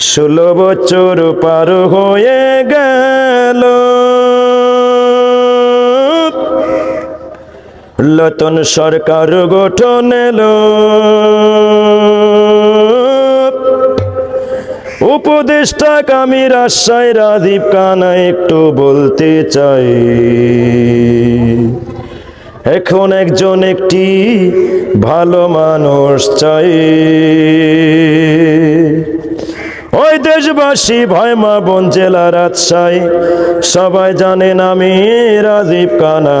ষোলো বছর পার হয়ে গেল। নতুন সরকার গঠন এলো। উপদেষ্টা আমি রাজশাহী রাজীব কানা একটু বলতে চাই। এখন একজন একটি ভালো মানুষ চাই। ওই দেশবাসী ভয় মা বোন জেলা রাজশাহী, সবাই জানেন আমি রাজীব কানা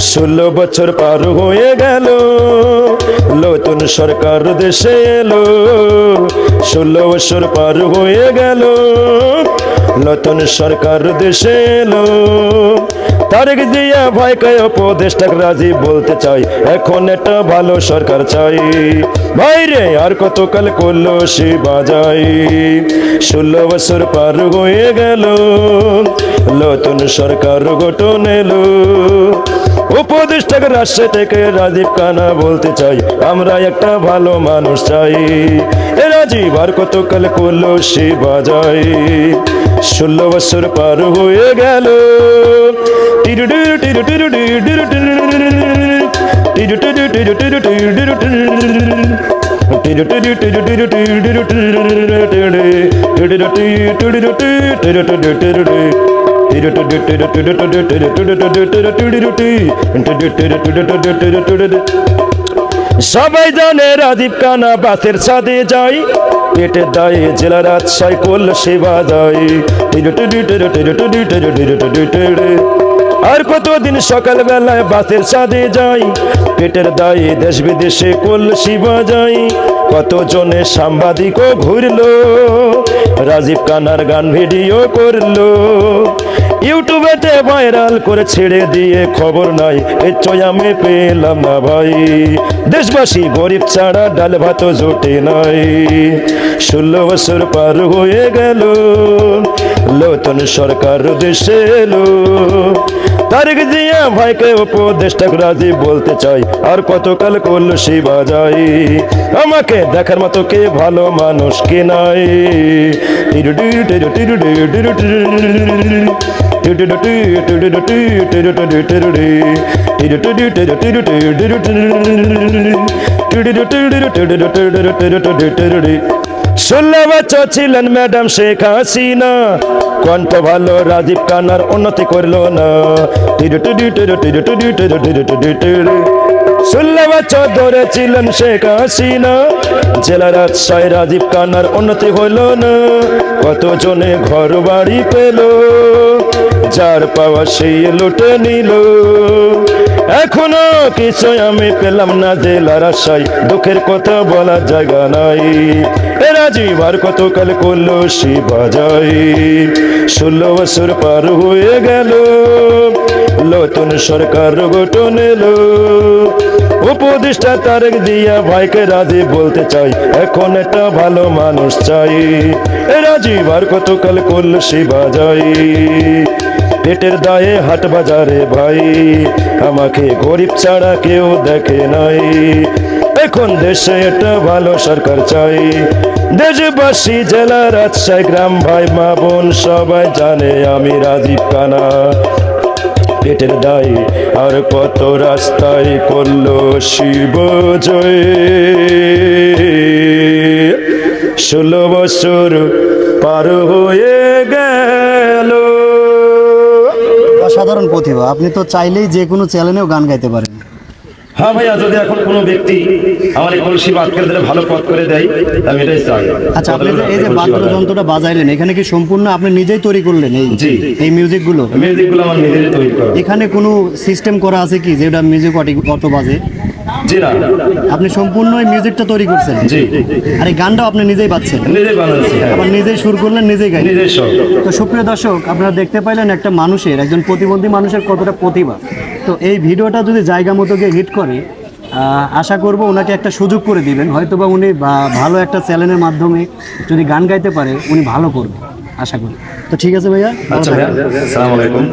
ষোলো বছর পার হয়ে গেল। নতুন সরকার দেশে এলো। ষোলো বছর পার হয়ে গেল। নতুন সরকার দেশে এলো। তারেক দিয়া ভাইকে উপদেষ্টা রাজি বলতে চাই, এখন একটা ভালো সরকার চাই। ভাইরে আর কতকাল করল সে বাজাই? ষোলো বছর পার হয়ে গেল, নতুন সরকার গঠন এলো। উপদেষ্টা রাষ্ট্র থেকে রাজীব কানা বলতে চাই, আমরা একটা ভালো মানুষ চাই। এ রাজীব, আর কতকাল করল সে বাজাই? ষোলো বছর পার হয়ে গেল। টিরু টিরু টিরু টিরু টিরু টিরু টিরু টিরু টিরু টিরু টিরু টিরু সবাই জানে রাজীব কানা বাসের ছাদে যাই পেটের দায়ে জেলা রাজশাহী করল সেবা যায় আর কতদিন সকাল বেলায় বাসের সাদে যাই, পেটের দায়ে দেশ বিদেশে করল শিবা যাই। কতজনে সাংবাদিকও ঘুরলো, রাজীব কানার গান ভিডিও করল ইউটিউবেতে ভাইরাল করে ছেড়ে দিয়ে খবর নাই এর আমি পেলাম না ভাই দেশবাসী গরিব ছাড়া ডাল ভাত জোটে নাই ষোলো বছর পার হয়ে গেল নতুন সরকার দেশে এলো তারিখ দিয়া ভাইকে উপদেষ্টা রাজি বলতে চাই আর কতকাল করল সে বাজাই আমাকে দেখার মতো কে ভালো মানুষ কে নাই ষোলো বছর ছিলেন ম্যাডাম শেখ হাসিনা। কণ্ঠ ভালো রাজীব কানার উন্নতি করল না। ষোলো বছর ধরে ছিলেন শেখ হাসিনা। জেলা রাজশাহী রাজীব কানার উন্নতি হলো না। কত জনে ঘর বাড়ি পেল? যার পাওয়া সেই লুটে নিল। এখনও কিছু আমি পেলাম না জেলা রাজশাহী। দুঃখের কথা বলার জায়গা নাই। এ রাজীব আর কতকাল করল সে বাজাই ষোলো বছর পার হয়ে গেল। নতুন সরকার গঠন এলো। উপদেষ্টা তারেক দিয়া ভাইকে রাজি বলতে চাই, এখন একটা ভালো মানুষ চাই। রাজীব আর কতকাল করল সে বাজাই পেটের দায়ে হাট বাজারে ভাই, আমাকে গরিব ছাড়া কেউ দেখে নাই। এখন দেশে একটা ভালো সরকার চাই। দেশবাসী, জেলা, রাজশাহী, গ্রাম ভাই, মা বোন সবাই জানে আমি রাজীব কানা। পেটের দায়, আর কত রাস্তায় করল শিব জয়। ষোলো বছর পার হয়ে গেল। অসাধারণ প্রতিভা। আপনি তো চাইলেই যে কোনো চ্যানেলেও গান গাইতে পারেন। হ্যাঁ ভাইয়া যদি এখন কোনো ব্যক্তি আমার এই কলসি বাদ করে দিলে ভালো পথ করে দেয় আমি এটাই চাই। আচ্ছা আপনি যে এই যে বাদ্যযন্ত্রটা বাজাইলেন এখানে কি সম্পূর্ণ আপনি নিজেই তৈরি করলেন এই জি। এই মিউজিকগুলো মিউজিকগুলো আমার নিজেরই তৈরি করা। এখানে কোনো সিস্টেম করা আছে কি যেটা মিউজিক অটো বাজে? জি না। আপনি সম্পূর্ণ এই মিউজিকটা তৈরি করছেন? জি। আর এই গানটাও আপনি নিজেই পাচ্ছেন নিজেই বানাচ্ছি হ্যাঁ। আবার নিজেই সুর করলেন নিজেই গাইলেন? নিজস্ব তো সুপ্রিয় দর্শক আপনারা দেখতে পাইলেন একটা মানুষের একজন প্রতিবন্ধী মানুষের কতটা প্রতিভা। তো এই ভিডিওটা যদি জায়গা মতো গিয়ে হিট করে আহ, আশা করব ওনাকে একটা সুযোগ করে দিবেন। হয়তো বা উনি ভালো একটা চ্যানেলের মাধ্যমে যদি গান গাইতে পারে উনি ভালো করবে আশা করি। তো ঠিক আছে ভাইয়া আচ্ছা ভাইয়া আসসালামু। আলাইকুম